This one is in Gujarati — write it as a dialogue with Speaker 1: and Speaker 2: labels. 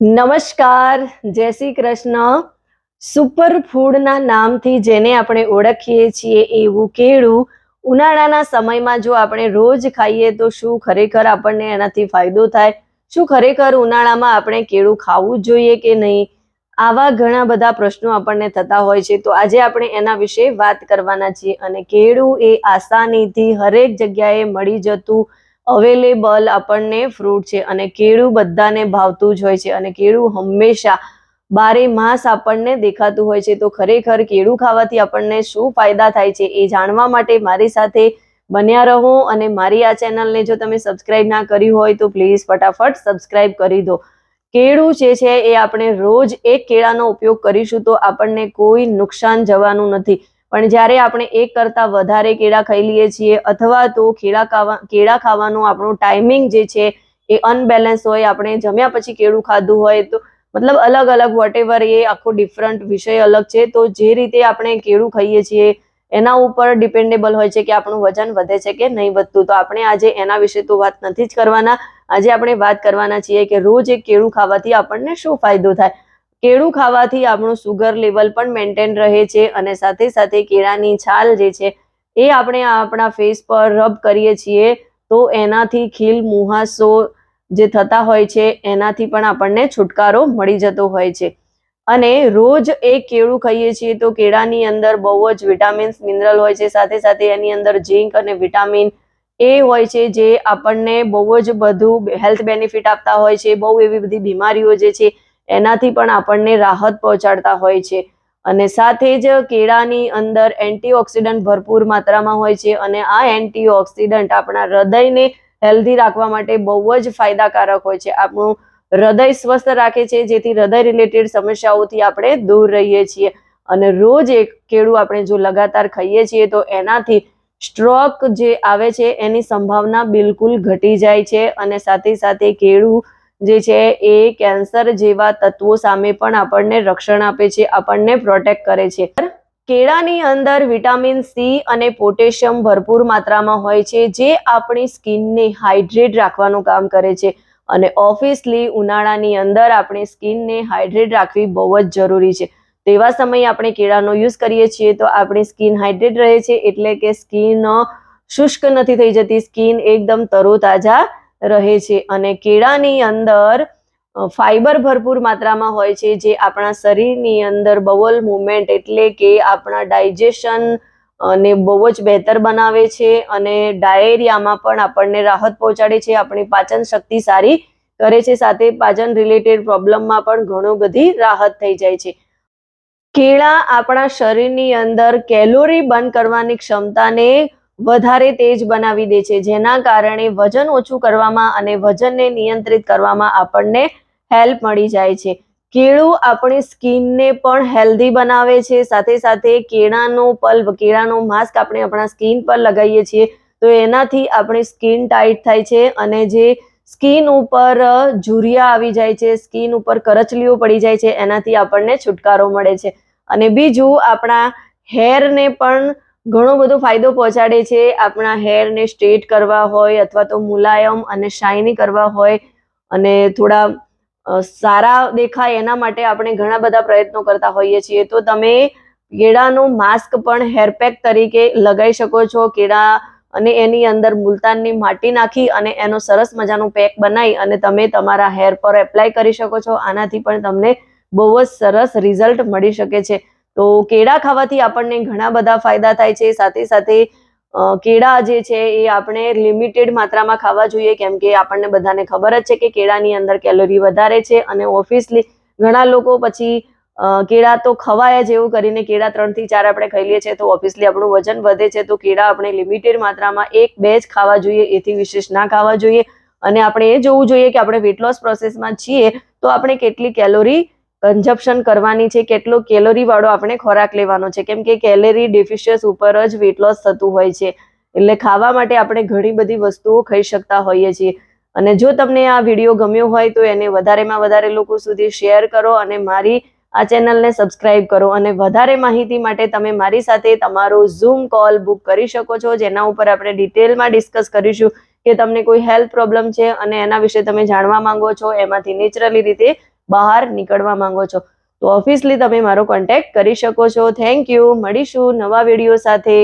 Speaker 1: નમસ્કાર, જય શ્રી કૃષ્ણ. સુપર ફૂડના નામથી જેને આપણે ઓળખીએ છીએ એવું કેળું, ઉનાળાના સમયમાં જો આપણે રોજ ખાઈએ તો શું ખરેખર આપણને એનાથી ફાયદો થાય? શું ખરેખર ઉનાળામાં આપણે કેળું ખાવું જ જોઈએ કે નહીં? આવા ઘણા બધા પ્રશ્નો આપણને થતા હોય છે. તો આજે આપણે એના વિશે વાત કરવાના છીએ અને કેળું એ આસાનીથી હરેક જગ્યાએ મળી જતું અવેલેબલ આપણને ફ્રૂટ છે અને કેળું બધાને ભાવતું જ હોય છે અને કેળું હંમેશા બારે માસ આપણને દેખાતું હોય છે. તો ખરેખર કેળું ખાવાથી આપણને શું ફાયદા થાય છે એ જાણવા માટે મારી સાથે બન્યા રહો અને મારી આ ચેનલને જો તમે સબસ્ક્રાઇબ ના કરી હોય તો પ્લીઝ ફટાફટ સબસ્ક્રાઇબ કરી દો. કેળું જે છે એ આપણે રોજ એક કેળાનો ઉપયોગ કરીશું તો આપણને કોઈ નુકસાન જવાનું નથી. પણ જ્યારે આપણે એક કરતાં વધારે કેળા ખાઈ લઈએ છીએ અથવા તો કેળા ખાવા, કેળા ખાવાનો આપણો ટાઈમિંગ જે છે એ અનબેલેન્સ હોય, આપણે જમ્યા પછી કેળું ખાધું હોય તો મતલબ અલગ અલગ વોટેવર એ આખો ડિફરન્ટ વિષય અલગ છે. તો જે રીતે આપણે કેળું ખાઈએ છીએ એના ઉપર ડિપેન્ડેબલ હોય છે કે આપણું વજન વધે છે કે નહીં વધતું. તો આપણે આજે એના વિશે તો વાત નથી જ કરવાના. આજે આપણે વાત કરવાના છીએ કે રોજ એક કેળું ખાવાથી આપણને શું ફાયદો થાય? કેળું ખાવાથી આપણું સુગર લેવલ પણ મેન્ટેન રહે છે અને સાથે સાથે કેળાની છાલ જે છે, એ આપણે આપણા ફેસ પર રબ કરીએ છીએ, તો એનાથી ખીલ, મુહાસો જે થતા હોય છે, એનાથી પણ આપણને છુટકારો મળી જતો હોય છે. અને રોજ એક કેળું ખાઈએ છીએ, તો કેળાની અંદર બહુ જ વિટામિન્સ મિનરલ હોય છે, સાથે સાથે એની અંદર ઝીંક અને વિટામિન એ હોય છે, જે આપણને બહુ જ બધું હેલ્થ બેનિફિટ આપતા હોય છે, બહુ એવી બધી બીમારીઓ જે છે એનાથી પણ આપણને રાહત પહોંચાડતા હોય છે. અને સાથે જ કેળાની અંદર એન્ટીઓક્સિડન્ટ ભરપૂર માત્રામાં હોય છે અને આ એન્ટીઓક્સિડન્ટ આપણા હૃદયને હેલ્ધી રાખવા માટે બહુ જ ફાયદાકારક હોય છે. આપણું હૃદય સ્વસ્થ રાખે છે, જેથી હૃદય રિલેટેડ સમસ્યાઓથી આપણે દૂર રહીએ છીએ. અને રોજ એક કેળું આપણે જો લગાતાર ખાઈએ છીએ, તો એનાથી સ્ટ્રોક જે આવે છે, એની સંભાવના બિલકુલ ઘટી જાય છે અને સાથે સાથે કેળું જે છે એ કેન્સર જેવા તત્વો સામે પણ આપણને રક્ષણ આપે છે, આપણને પ્રોટેક્ટ કરે છે. કેળાની અંદર વિટામિન સી અને પોટેશિયમ ભરપૂર માત્રામાં હોય છે, જે આપણી સ્કિનને હાઇડ્રેટ રાખવાનું કામ કરે છે. અને ઓફિસલી ઉનાળાની અંદર આપણી સ્કિનને હાઇડ્રેટ રાખવી બહુ જ જરૂરી છે. તેવા સમયે આપણે કેળાનો યુઝ કરીએ છીએ તો આપણી સ્કિન હાઇડ્રેટ રહે છે, એટલે કે સ્કિન શુષ્ક નથી થઈ જતી, સ્કિન એકદમ તરોતાજા રહે છે અને કેળાની અંદર ફાઈબર ભરપૂર માત્રામાં હોય છે જે આપણા શરીરની અંદર બવલ મુવમેન્ટ એટલે કે આપણા ડાયજેશન ને બહુ જ બહેતર બનાવે છે અને ડાયેરિયામાં પણ આપણને રાહત પહોંચાડે છે, આપણી પાચન શક્તિ સારી કરે છે, સાથે પાચન રિલેટેડ પ્રોબ્લમમાં પણ ઘણું બધી રાહત થઈ જાય છે. કેળા આપણા શરીરની અંદર કેલોરી બર્ન કરવાની ક્ષમતાને વધારે તેજ બનાવી દે છે. જેના કારણે વજન ઓછું કરવામાં અને વજનને નિયંત્રિત કરવામાં આપણને હેલ્પ મળી જાય છે. કેળું આપણી સ્કિનને પણ હેલ્ધી બનાવે છે. સાથે સાથે કેળાનો પલ્પ, કેળાનો માસ્ક આપણે આપણા સ્કિન પર લગાવીએ છીએ તો એનાથી આપણી સ્કિન ટાઈટ થાય છે અને જે સ્કિન ઉપર ઝુરિયા આવી જાય છે, સ્કિન ઉપર કરચલીઓ પડી જાય છે, એનાથી આપણને છુટકારો મળે છે. અને બીજું આપણા હેરને પણ ઘણો બધો ફાયદો પહોંચાડે છે. આપણા હેરને સ્ટ્રેટ કરવા હોય અથવા તો મુલાયમ અને શાઇની કરવા હોય અને થોડા સારા દેખાય એના માટે આપણે ઘણા બધા પ્રયત્નો કરતા હોઈએ છીએ. તો તમે કેળાનું માસ્ક પણ હેરપેક તરીકે લગાવી શકો છો. કેળા અને એની અંદર મુલતાનની માટી નાખી અને એનો સરસ મજાનું પેક બનાવી અને તમે તમારા હેર પર એપ્લાય કરી શકો છો. આનાથી પણ તમને બહુ જ સરસ રિઝલ્ટ મળી શકે છે. તો કેળા ખાવાથી આપણને ઘણા બધા ફાયદા થાય છે. સાથે સાથે કેળા જે છે એ આપણે લિમિટેડ માત્રામાં ખાવા જોઈએ. કેમ કે આપણને બધાને ખબર જ છે કે કેળાની અંદર કેલોરી વધારે છે અને ઓફિસલી ઘણા લોકો પછી કેળા તો ખવાય જ એવું કરીને કેળા ત્રણથી ચાર આપણે ખાઈ લઈએ છીએ તો ઓફિસલી આપણું વજન વધે છે. તો કેળા આપણે લિમિટેડ માત્રામાં એક, બે જ ખાવા જોઈએ. એથી વિશેષ ના ખાવા જોઈએ. અને આપણે એ જોવું જોઈએ કે આપણે વેટ લોસ પ્રોસેસમાં છીએ તો આપણે કેટલી કેલોરી કન્ઝપ્શન કરવાની છે, કેટલો કેલરી વાળો આપણે ખોરાક લેવાનો છે. કેમ કે કેલેરી ડેફિશિયસ ઉપર જ વેટ લોસ થતું હોય છે. એટલે ખાવા માટે આપણે ઘણી બધી વસ્તુઓ ખાઈ શકતા હોઈએ છીએ. અને જો તમને આ વીડિયો ગમ્યો હોય તો એને વધારેમાં વધારે લોકો સુધી શેર કરો અને મારી આ ચેનલને સબસ્ક્રાઇબ કરો. અને વધારે માહિતી માટે તમે મારી સાથે તમારો ઝૂમ કોલ બુક કરી શકો છો, જેના ઉપર આપણે ડિટેલમાં ડિસ્કસ કરીશું કે તમને કોઈ હેલ્થ પ્રોબ્લેમ છે અને એના વિશે તમે જાણવા માંગો છો. એમાંથી નેચરલી રીતે બહાર નીકળવા માંગો છો, તો ઓફિસલી તમે મારો કોન્ટેક્ટ કરી શકો છો. થેન્ક યુ મળીશું નવા વીડિયો સાથે.